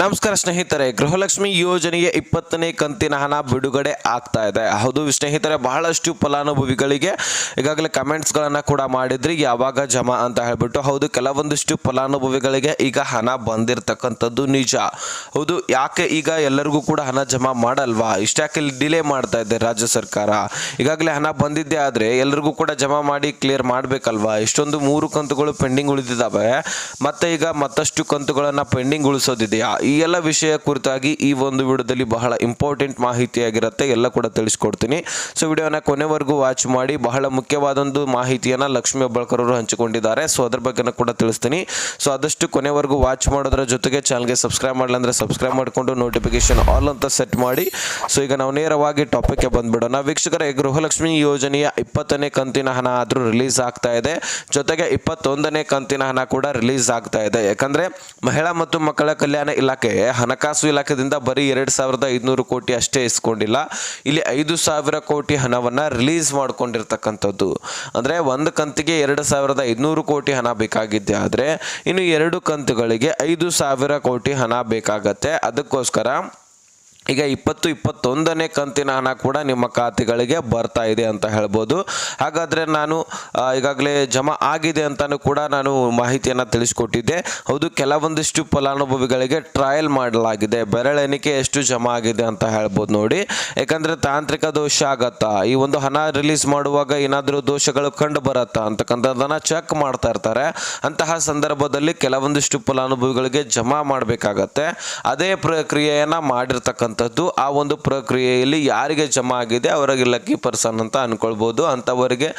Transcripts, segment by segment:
ನಮಸ್ಕಾರ ಸ್ನೇಹಿತರೆ, ಗೃಹಲಕ್ಷ್ಮಿ ಯೋಜನೆಯ ಇಪ್ಪತ್ತನೇ ಕಂತಿನ ಹಣ ಬಿಡುಗಡೆ ಆಗ್ತಾ ಇದೆ. ಹೌದು ಸ್ನೇಹಿತರೆ, ಬಹಳಷ್ಟು ಫಲಾನುಭವಿಗಳಿಗೆ ಈಗಾಗಲೇ ಕಮೆಂಟ್ಸ್ಗಳನ್ನು ಕೂಡ ಮಾಡಿದ್ರಿ, ಯಾವಾಗ ಜಮಾ ಅಂತ ಹೇಳ್ಬಿಟ್ಟು. ಹೌದು, ಕೆಲವೊಂದಿಷ್ಟು ಫಲಾನುಭವಿಗಳಿಗೆ ಈಗ ಹಣ ಬಂದಿರತಕ್ಕಂಥದ್ದು ನಿಜ. ಹೌದು, ಯಾಕೆ ಈಗ ಎಲ್ಲರಿಗೂ ಕೂಡ ಹಣ ಜಮಾ ಮಾಡಲ್ವಾ? ಇಷ್ಟ್ಯಾಕೆ ಡಿಲೇ ಮಾಡ್ತಾ ಇದೆ ರಾಜ್ಯ ಸರ್ಕಾರ? ಈಗಾಗಲೇ ಹಣ ಬಂದಿದ್ದೇ ಆದರೆ ಎಲ್ಲರಿಗೂ ಕೂಡ ಜಮಾ ಮಾಡಿ ಕ್ಲಿಯರ್ ಮಾಡಬೇಕಲ್ವಾ? ಇಷ್ಟೊಂದು ಮೂರು ಕಂತುಗಳು ಪೆಂಡಿಂಗ್ ಉಳಿದಿದ್ದಾವೆ ಮತ್ತೆ ಈಗ ಮತ್ತಷ್ಟು ಕಂತುಗಳನ್ನು ಪೆಂಡಿಂಗ್ ಉಳಿಸೋದಿದೆಯಾ? ಈ ಎಲ್ಲ ವಿಷಯ ಕುರಿತಾಗಿ ಈ ಒಂದು ವಿಡಿಯೋದಲ್ಲಿ ಬಹಳ ಇಂಪಾರ್ಟೆಂಟ್ ಮಾಹಿತಿಯಾಗಿರುತ್ತೆ. ಎಲ್ಲ ಕೂಡ ತಿಳಿಸ್ಕೊಡ್ತೀನಿ. ಸೊ ವಿಡಿಯೋನ ಕೊನೆವರೆಗೂ ವಾಚ್ ಮಾಡಿ, ಬಹಳ ಮುಖ್ಯವಾದೊಂದು ಮಾಹಿತಿಯನ್ನು ಲಕ್ಷ್ಮೀ ಹೆಬ್ಬಾಳ್ಕರ್ ಅವರು ಹಂಚಿಕೊಂಡಿದ್ದಾರೆ. ಸೊ ಅದ್ರ ಬಗ್ಗೆ ಕೂಡ ತಿಳಿಸ್ತೀನಿ. ಸೊ ಆದಷ್ಟು ಕೊನೆವರೆಗೂ ವಾಚ್ ಮಾಡೋದ್ರ ಜೊತೆಗೆ ಚಾನಲ್ಗೆ ಸಬ್ಸ್ಕ್ರೈಬ್ ಮಾಡಲ್ಲ ಅಂದರೆ ಸಬ್ಸ್ಕ್ರೈಬ್ ಮಾಡಿಕೊಂಡು ನೋಟಿಫಿಕೇಶನ್ ಆಲ್ ಅಂತ ಸೆಟ್ ಮಾಡಿ. ಸೊ ಈಗ ನಾವು ನೇರವಾಗಿ ಟಾಪಿಕ್ಗೆ ಬಂದ್ಬಿಡೋಣ. ವೀಕ್ಷಕರೇ, ಗೃಹಲಕ್ಷ್ಮಿ ಯೋಜನೆಯ ಇಪ್ಪತ್ತನೇ ಕಂತಿನ ಹಣ ಆದರೂ ರಿಲೀಸ್ ಆಗ್ತಾ ಇದೆ. ಜೊತೆಗೆ ಇಪ್ಪತ್ತೊಂದನೇ ಕಂತಿನ ಹಣ ಕೂಡ ರಿಲೀಸ್ ಆಗ್ತಾ ಇದೆ. ಯಾಕಂದರೆ ಮಹಿಳಾ ಮತ್ತು ಮಕ್ಕಳ ಕಲ್ಯಾಣ ಇಲಾಖೆ, ಹಣಕಾಸು ಇಲಾಖೆದಿಂದ ಬರೀ ಎರಡು ಸಾವಿರದ ಐದುನೂರು ಕೋಟಿ ಅಷ್ಟೇ ಇಸ್ಕೊಂಡಿಲ್ಲ. ಇಲ್ಲಿ ಐದು ಸಾವಿರ ಕೋಟಿ ಹಣವನ್ನ ರಿಲೀಸ್ ಮಾಡ್ಕೊಂಡಿರ್ತಕ್ಕಂಥದ್ದು. ಅಂದ್ರೆ ಒಂದು ಕಂತಿಗೆ ಎರಡು ಸಾವಿರದ ಐದುನೂರು ಕೋಟಿ ಹಣ ಬೇಕಾಗಿದ್ದೆ ಆದರೆ, ಇನ್ನು ಎರಡು ಕಂತುಗಳಿಗೆ ಐದು ಸಾವಿರ ಕೋಟಿ ಹಣ ಬೇಕಾಗತ್ತೆ. ಅದಕ್ಕೋಸ್ಕರ ಈಗ ಇಪ್ಪತ್ತು ಇಪ್ಪತ್ತೊಂದನೇ ಕಂತಿನ ಹಣ ಕೂಡ ನಿಮ್ಮ ಖಾತೆಗಳಿಗೆ ಬರ್ತಾ ಇದೆ ಅಂತ ಹೇಳ್ಬೋದು. ಹಾಗಾದರೆ ನಾನು ಈಗಾಗಲೇ ಜಮಾ ಆಗಿದೆ ಅಂತಲೂ ಕೂಡ ನಾನು ಮಾಹಿತಿಯನ್ನು ತಿಳಿಸ್ಕೊಟ್ಟಿದ್ದೆ. ಹೌದು, ಕೆಲವೊಂದಿಷ್ಟು ಫಲಾನುಭವಿಗಳಿಗೆ ಟ್ರಯಲ್ ಮಾಡಲಾಗಿದೆ. ಬೆರಳೆಣಿಕೆ ಎಷ್ಟು ಜಮಾ ಆಗಿದೆ ಅಂತ ಹೇಳ್ಬೋದು ನೋಡಿ. ಯಾಕಂದರೆ ತಾಂತ್ರಿಕ ದೋಷ ಆಗತ್ತಾ? ಈ ಒಂದು ಹಣ ರಿಲೀಸ್ ಮಾಡುವಾಗ ಏನಾದರೂ ದೋಷಗಳು ಕಂಡು ಬರತ್ತಾ? ಅಂತಕ್ಕಂಥದ್ದನ್ನು ಚೆಕ್ ಮಾಡ್ತಾ ಇರ್ತಾರೆ. ಅಂತಹ ಸಂದರ್ಭದಲ್ಲಿ ಕೆಲವೊಂದಿಷ್ಟು ಫಲಾನುಭವಿಗಳಿಗೆ ಜಮಾ ಮಾಡಬೇಕಾಗತ್ತೆ. ಅದೇ ಪ್ರಕ್ರಿಯೆಯನ್ನು ಮಾಡಿರ್ತಕ್ಕಂಥದ್ದು ಆ ಒಂದು ಪ್ರಕ್ರಿಯೆಯಲ್ಲಿ ಯಾರಿಗೆ ಜಮಾ ಆಗಿದೆ, ಅವರಿಗೆ ಲಕ್ಕಿ ಪರ್ಸನ್ ಅಂತ ಅಂದ್ಕೊಳ್ಬೋದು ಅಂಥವರಿಗೆ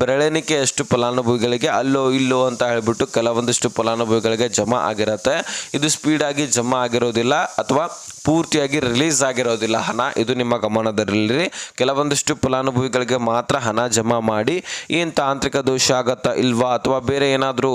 ಬೆರಳೆಣಿಕೆ ಎಷ್ಟು ಫಲಾನುಭವಿಗಳಿಗೆ, ಅಲ್ಲೋ ಇಲ್ಲೋ ಅಂತ ಹೇಳಿಬಿಟ್ಟು ಕೆಲವೊಂದಿಷ್ಟು ಫಲಾನುಭವಿಗಳಿಗೆ ಜಮಾ ಆಗಿರತ್ತೆ. ಇದು ಸ್ಪೀಡಾಗಿ ಜಮಾ ಆಗಿರೋದಿಲ್ಲ ಅಥವಾ ಪೂರ್ತಿಯಾಗಿ ರಿಲೀಸ್ ಆಗಿರೋದಿಲ್ಲ ಹಣ. ಇದು ನಿಮ್ಮ ಗಮನದಲ್ಲಿ ಕೆಲವೊಂದಿಷ್ಟು ಫಲಾನುಭವಿಗಳಿಗೆ ಮಾತ್ರ ಹಣ ಜಮಾ ಮಾಡಿ, ಏನು ತಾಂತ್ರಿಕ ದೋಷ ಆಗತ್ತಾ ಇಲ್ವಾ ಅಥವಾ ಬೇರೆ ಏನಾದರೂ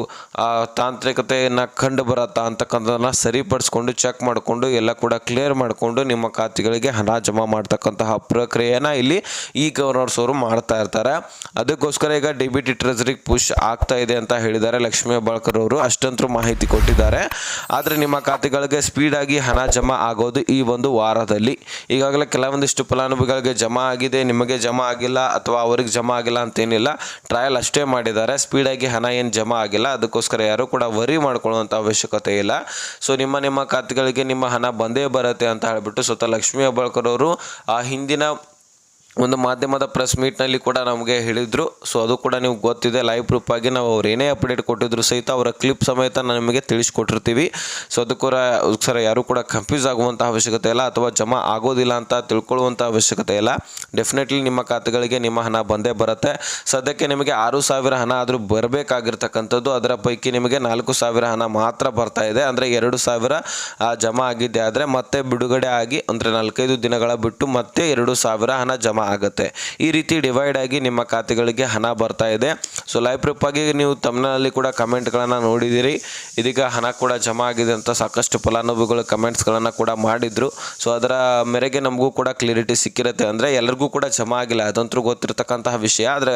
ತಾಂತ್ರಿಕತೆಯನ್ನು ಕಂಡು ಬರತ್ತಾ ಅಂತಕ್ಕಂಥದ್ದನ್ನ ಸರಿಪಡಿಸ್ಕೊಂಡು ಚೆಕ್ ಮಾಡಿಕೊಂಡು ಎಲ್ಲ ಕೂಡ ಕ್ಲಿಯರ್ ಮಾಡಿಕೊಂಡು ನಿಮ್ಮ ಖಾತೆಗಳಿಗೆ ಹಣ ಜಮಾ ಮಾಡ್ತಕ್ಕಂತಹ ಪ್ರಕ್ರಿಯೆನ ಇಲ್ಲಿ ಈ ಗವರ್ನರ್ಸ್ ಅವರು ಮಾಡ್ತಾ ಇರ್ತಾರೆ. ಅದಕ್ಕೋಸ್ಕರ ಈಗ ಡೆಬಿಟ್ ಟ್ರೆಜರಿ ಪುಷ್ ಆಗ್ತಾ ಇದೆ ಅಂತ ಹೇಳಿದ್ದಾರೆ. ಲಕ್ಷ್ಮೀ ಬಾಳ್ಕರ್ ಅವರು ಅಷ್ಟಂತೂ ಮಾಹಿತಿ ಕೊಟ್ಟಿದ್ದಾರೆ. ಆದರೆ ನಿಮ್ಮ ಖಾತೆಗಳಿಗೆ ಸ್ಪೀಡಾಗಿ ಹಣ ಜಮಾ ಆಗೋದು ಈ ಒಂದು ವಾರದಲ್ಲಿ. ಈಗಾಗಲೇ ಕೆಲವೊಂದಿಷ್ಟು ಫಲಾನುಭವಿಗಳಿಗೆ ಜಮಾ ಆಗಿದೆ, ನಿಮಗೆ ಜಮಾ ಆಗಿಲ್ಲ ಅಥವಾ ಅವ್ರಿಗೆ ಜಮಾ ಆಗಿಲ್ಲ ಅಂತೇನಿಲ್ಲ ಟ್ರಯಲ್ ಅಷ್ಟೇ ಮಾಡಿದ್ದಾರೆ. ಸ್ಪೀಡಾಗಿ ಹಣ ಏನು ಜಮಾ ಆಗಿಲ್ಲ, ಅದಕ್ಕೋಸ್ಕರ ಯಾರು ಕೂಡ ವರಿ ಮಾಡ್ಕೊಳ್ಳುವಂಥ ಅವಶ್ಯಕತೆ ಇಲ್ಲ. ಸೊ ನಿಮ್ಮ ನಿಮ್ಮ ಖಾತೆಗಳಿಗೆ ನಿಮ್ಮ ಹಣ ಬಂದೇ ಬರುತ್ತೆ ಅಂತ ಹೇಳ್ಬಿಟ್ಟು ಸ್ವತಃ ಲಕ್ಷ್ಮೀ ಹೆಬ್ಬಾಳ್ಕರ್ ಅವರು ಆ ಹಿಂದಿನ ಒಂದು ಮಾಧ್ಯಮದ ಪ್ರೆಸ್ ಮೀಟ್ನಲ್ಲಿ ಕೂಡ ನಮಗೆ ಹೇಳಿದರು. ಸೊ ಅದು ಕೂಡ ನೀವು ಗೊತ್ತಿದೆ ಲೈವ್ ಪ್ರೂಫ್ ಆಗಿ ನಾವು ಅವ್ರು ಏನೇ ಅಪ್ಡೇಟ್ ಕೊಟ್ಟಿದ್ರು ಸಹಿತ ಅವರ ಕ್ಲಿಪ್ ಸಮೇತ ನಿಮಗೆ ತಿಳಿಸ್ಕೊಟ್ಟಿರ್ತೀವಿ. ಸೊ ಅದಕ್ಕೂ ಸರ, ಯಾರು ಕೂಡ ಕನ್ಫ್ಯೂಸ್ ಆಗುವಂಥ ಅವಶ್ಯಕತೆ ಇಲ್ಲ ಅಥವಾ ಜಮಾ ಆಗೋದಿಲ್ಲ ಅಂತ ತಿಳ್ಕೊಳ್ಳುವಂಥ ಅವಶ್ಯಕತೆ ಇಲ್ಲ. ಡೆಫಿನೆಟ್ಲಿ ನಿಮ್ಮ ಖಾತೆಗಳಿಗೆ ನಿಮ್ಮ ಹಣ ಬಂದೇ ಬರುತ್ತೆ. ಸದ್ಯಕ್ಕೆ ನಿಮಗೆ ಆರು ಸಾವಿರ ಹಣ ಆದರೂ ಬರಬೇಕಾಗಿರ್ತಕ್ಕಂಥದ್ದು, ಅದರ ಪೈಕಿ ನಿಮಗೆ ನಾಲ್ಕು ಸಾವಿರ ಹಣ ಮಾತ್ರ ಬರ್ತಾ ಇದೆ. ಅಂದರೆ ಎರಡು ಸಾವಿರ ಜಮಾ ಆಗಿದ್ದೆ ಆದರೆ ಮತ್ತೆ ಬಿಡುಗಡೆ ಆಗಿ, ಅಂದರೆ ನಾಲ್ಕೈದು ದಿನಗಳ ಬಿಟ್ಟು ಮತ್ತೆ ಎರಡು ಸಾವಿರ ಹಣ ಜಮಾ ಆಗುತ್ತೆ. ಈ ರೀತಿ ಡಿವೈಡ್ ಆಗಿ ನಿಮ್ಮ ಖಾತೆಗಳಿಗೆ ಹಣ ಬರ್ತಾ ಇದೆ. ಸೊ ಲೈವ್ ಪ್ರೂಫ್ ಆಗಿ ನೀವು ತಮ್ಮನಲ್ಲಿ ಕೂಡ ಕಮೆಂಟ್ಗಳನ್ನು ನೋಡಿದ್ದೀರಿ ಇದೀಗ ಹಣ ಕೂಡ ಜಮಾ ಆಗಿದೆ ಅಂತ ಸಾಕಷ್ಟು ಫಲಾನುಭವಿಗಳು ಕಮೆಂಟ್ಸ್ಗಳನ್ನು ಕೂಡ ಮಾಡಿದ್ರು. ಸೊ ಅದರ ಮೇರೆಗೆ ನಮಗೂ ಕೂಡ ಕ್ಲಿಯರಿಟಿ ಸಿಕ್ಕಿರುತ್ತೆ. ಅಂದರೆ ಎಲ್ಲರಿಗೂ ಕೂಡ ಜಮಾ ಆಗಿಲ್ಲ. ಅದಂತೂ ಗೊತ್ತಿರತಕ್ಕಂತಹ ವಿಷಯ. ಆದರೆ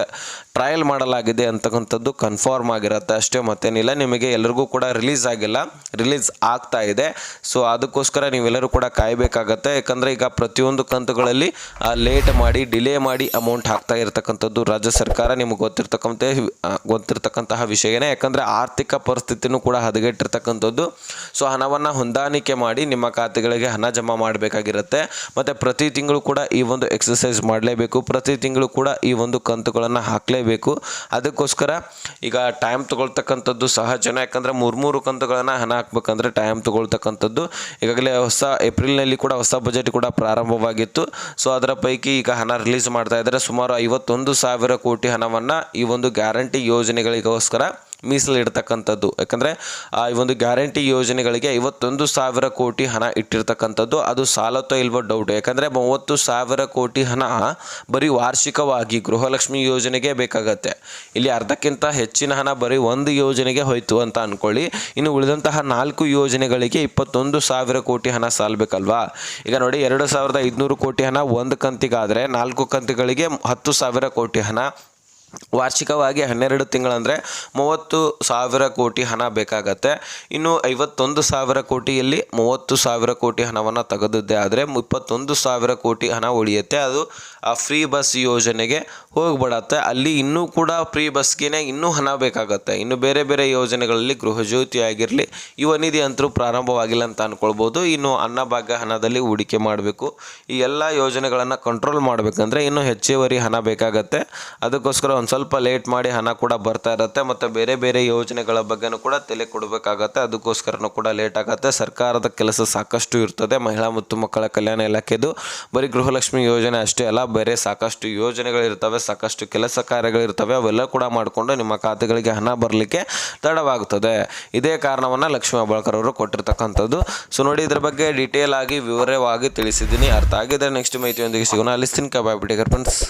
ಟ್ರಯಲ್ ಮಾಡಲಾಗಿದೆ ಅಂತಕ್ಕಂಥದ್ದು ಕನ್ಫರ್ಮ್ ಆಗಿರುತ್ತೆ. ಅಷ್ಟೇ ಮತ್ತೇನಿಲ್ಲ. ನಿಮಗೆ ಎಲ್ಲರಿಗೂ ಕೂಡ ರಿಲೀಸ್ ಆಗಿಲ್ಲ. ರಿಲೀಸ್ ಆಗ್ತಾ ಇದೆ. ಸೊ ಅದಕ್ಕೋಸ್ಕರ ನೀವೆಲ್ಲರೂ ಕೂಡ ಕಾಯಬೇಕಾಗತ್ತೆ. ಯಾಕಂದರೆ ಈಗ ಪ್ರತಿಯೊಂದು ಕಂತುಗಳಲ್ಲಿ ಲೇಟ್ ಮಾಡಿ ಡಿಲೇ ಮಾಡಿ ಅಮೌಂಟ್ ಹಾಕ್ತಾ ಇರತಕ್ಕಂಥದ್ದು ರಾಜ್ಯ ಸರ್ಕಾರ ನಿಮಗೆ ಗೊತ್ತಿರ್ತಕ್ಕಂಥ ಗೊತ್ತಿರತಕ್ಕಂತಹ ವಿಷಯನೇ. ಯಾಕಂದರೆ ಆರ್ಥಿಕ ಪರಿಸ್ಥಿತಿನೂ ಕೂಡ ಹದಗೆಟ್ಟಿರ್ತಕ್ಕಂಥದ್ದು. ಸೊ ಹಣವನ್ನು ಹೊಂದಾಣಿಕೆ ಮಾಡಿ ನಿಮ್ಮ ಖಾತೆಗಳಿಗೆ ಹಣ ಜಮಾ ಮಾಡಬೇಕಾಗಿರುತ್ತೆ. ಮತ್ತು ಪ್ರತಿ ತಿಂಗಳು ಕೂಡ ಈ ಒಂದು ಎಕ್ಸಸೈಸ್ ಮಾಡಲೇಬೇಕು. ಪ್ರತಿ ತಿಂಗಳು ಕೂಡ ಈ ಒಂದು ಕಂತುಗಳನ್ನು ಹಾಕಲೇಬೇಕು. ಅದಕ್ಕೋಸ್ಕರ ಈಗ ಟೈಮ್ ತೊಗೊಳ್ತಕ್ಕಂಥದ್ದು ಸಹಜನ ಯಾಕಂದರೆ ಮೂರು ಮೂರು ಕಂತುಗಳನ್ನು ಹಣ ಹಾಕ್ಬೇಕಂದ್ರೆ ಟೈಮ್ ತೊಗೊಳ್ತಕ್ಕಂಥದ್ದು. ಈಗಾಗಲೇ ಹೊಸ ಏಪ್ರಿಲ್ನಲ್ಲಿ ಕೂಡ ಹೊಸ ಬಜೆಟ್ ಕೂಡ ಪ್ರಾರಂಭವಾಗಿತ್ತು. ಸೊ ಅದರ ಪೈಕಿ ಈಗ ರಿಲೀಸ್ ಮಾಡ್ತಾ ಇದ್ದಾರೆ. ಸುಮಾರು ಐವತ್ತೊಂದು ಸಾವಿರ ಕೋಟಿ ಹಣವನ್ನು ಈ ಒಂದು ಗ್ಯಾರಂಟಿ ಯೋಜನೆಗಳಿಗೋಸ್ಕರ ಮೀಸಲಿಡ್ತಕ್ಕಂಥದ್ದು. ಯಾಕಂದರೆ ಈ ಒಂದು ಗ್ಯಾರಂಟಿ ಯೋಜನೆಗಳಿಗೆ ಐವತ್ತೊಂದು ಸಾವಿರ ಕೋಟಿ ಹಣ ಇಟ್ಟಿರ್ತಕ್ಕಂಥದ್ದು, ಅದು ಸಾಲತ್ತೋ ಇಲ್ವೋ ಡೌಟ್ ಯಾಕಂದರೆ, ಮೂವತ್ತು ಸಾವಿರ ಕೋಟಿ ಹಣ ಬರೀ ವಾರ್ಷಿಕವಾಗಿ ಗೃಹಲಕ್ಷ್ಮಿ ಯೋಜನೆಗೆ ಬೇಕಾಗತ್ತೆ. ಇಲ್ಲಿ ಅರ್ಧಕ್ಕಿಂತ ಹೆಚ್ಚಿನ ಹಣ ಬರೀ ಒಂದು ಯೋಜನೆಗೆ ಹೋಯಿತು ಅಂತ ಅಂದ್ಕೊಳ್ಳಿ ಇನ್ನು ಉಳಿದಂತಹ ನಾಲ್ಕು ಯೋಜನೆಗಳಿಗೆ ಇಪ್ಪತ್ತೊಂದು ಸಾವಿರ ಕೋಟಿ ಹಣ ಸಾಲಬೇಕಲ್ವಾ? ಈಗ ನೋಡಿ, ಎರಡು ಸಾವಿರದ ಐದುನೂರು ಕೋಟಿ ಹಣ ಒಂದು ಕಂತಿಗಾದರೆ ನಾಲ್ಕು ಕಂತಿಗಳಿಗೆ ಹತ್ತು ಸಾವಿರ ಕೋಟಿ ಹಣ ವಾರ್ಷಿಕವಾಗಿ ಹನ್ನೆರಡು ತಿಂಗಳಂದರೆ ಮೂವತ್ತು ಸಾವಿರ ಕೋಟಿ ಹಣ ಬೇಕಾಗತ್ತೆ. ಇನ್ನು ಐವತ್ತೊಂದು ಸಾವಿರ ಕೋಟಿಯಲ್ಲಿ ಮೂವತ್ತು ಸಾವಿರ ಕೋಟಿ ಹಣವನ್ನು ತೆಗೆದದ್ದೇ. ಆದರೆ ಇಪ್ಪತ್ತೊಂದು ಸಾವಿರ ಕೋಟಿ ಹಣ ಉಳಿಯುತ್ತೆ. ಅದು ಆ ಫ್ರೀ ಬಸ್ ಯೋಜನೆಗೆ ಹೋಗ್ಬಿಡತ್ತೆ. ಅಲ್ಲಿ ಇನ್ನೂ ಕೂಡ ಫ್ರೀ ಬಸ್ಗೆ ಇನ್ನೂ ಹಣ ಬೇಕಾಗತ್ತೆ. ಇನ್ನು ಬೇರೆ ಬೇರೆ ಯೋಜನೆಗಳಲ್ಲಿ ಗೃಹಜ್ಯೋತಿ ಆಗಿರಲಿ, ಯುವ ನಿಧಿ ಅಂತರೂ ಪ್ರಾರಂಭವಾಗಿಲ್ಲ ಅಂತ ಅಂದ್ಕೊಳ್ಬೋದು ಇನ್ನು ಅನ್ನಭಾಗ್ಯ ಹಣದಲ್ಲಿ ಹೂಡಿಕೆ ಮಾಡಬೇಕು. ಈ ಎಲ್ಲ ಯೋಜನೆಗಳನ್ನು ಕಂಟ್ರೋಲ್ ಮಾಡಬೇಕಂದ್ರೆ ಇನ್ನೂ ಹೆಚ್ಚುವರಿ ಹಣ ಬೇಕಾಗತ್ತೆ. ಅದಕ್ಕೋಸ್ಕರ ಒಂದು ಸ್ವಲ್ಪ ಲೇಟ್ ಮಾಡಿ ಹಣ ಕೂಡ ಬರ್ತಾ ಇರುತ್ತೆ ಮತ್ತು ಬೇರೆ ಬೇರೆ ಯೋಜನೆಗಳ ಬಗ್ಗೆನೂ ಕೂಡ ತಲೆ ಕೊಡಬೇಕಾಗತ್ತೆ. ಅದಕ್ಕೋಸ್ಕರನೂ ಕೂಡ ಲೇಟ್ ಆಗುತ್ತೆ. ಸರ್ಕಾರದ ಕೆಲಸ ಸಾಕಷ್ಟು ಇರ್ತದೆ. ಮಹಿಳಾ ಮತ್ತು ಮಕ್ಕಳ ಕಲ್ಯಾಣ ಇಲಾಖೆದು ಬರೀ ಗೃಹಲಕ್ಷ್ಮಿ ಯೋಜನೆ ಅಷ್ಟೇ ಅಲ್ಲ, ಬೇರೆ ಸಾಕಷ್ಟು ಯೋಜನೆಗಳಿರ್ತವೆ ಸಾಕಷ್ಟು ಕೆಲಸ ಕಾರ್ಯಗಳಿರ್ತವೆ ಅವೆಲ್ಲ ಕೂಡ ಮಾಡಿಕೊಂಡು ನಿಮ್ಮ ಖಾತೆಗಳಿಗೆ ಹಣ ಬರಲಿಕ್ಕೆ ತಡವಾಗುತ್ತದೆ ಇದೇ ಕಾರಣವನ್ನು ಲಕ್ಷ್ಮೀ ಹೆಬ್ಬಾಳ್ಕರ್ ಅವರು ಕೊಟ್ಟಿರ್ತಕ್ಕಂಥದ್ದು. ಸೊ ನೋಡಿ, ಇದ್ರ ಬಗ್ಗೆ ಡೀಟೇಲ್ ಆಗಿ ವಿವರವಾಗಿ ತಿಳಿಸಿದ್ದೀನಿ. ಅರ್ಥ ಆಗಿದ್ರೆ ನೆಕ್ಸ್ಟ್ ಮಾಹಿತಿಯೊಂದಿಗೆ ಸಿಗೋಣ. ಅಲ್ಲಿಸ್ತೀನಿ ಕಬಾಬ್ ಫ್ರೆಂಡ್ಸ್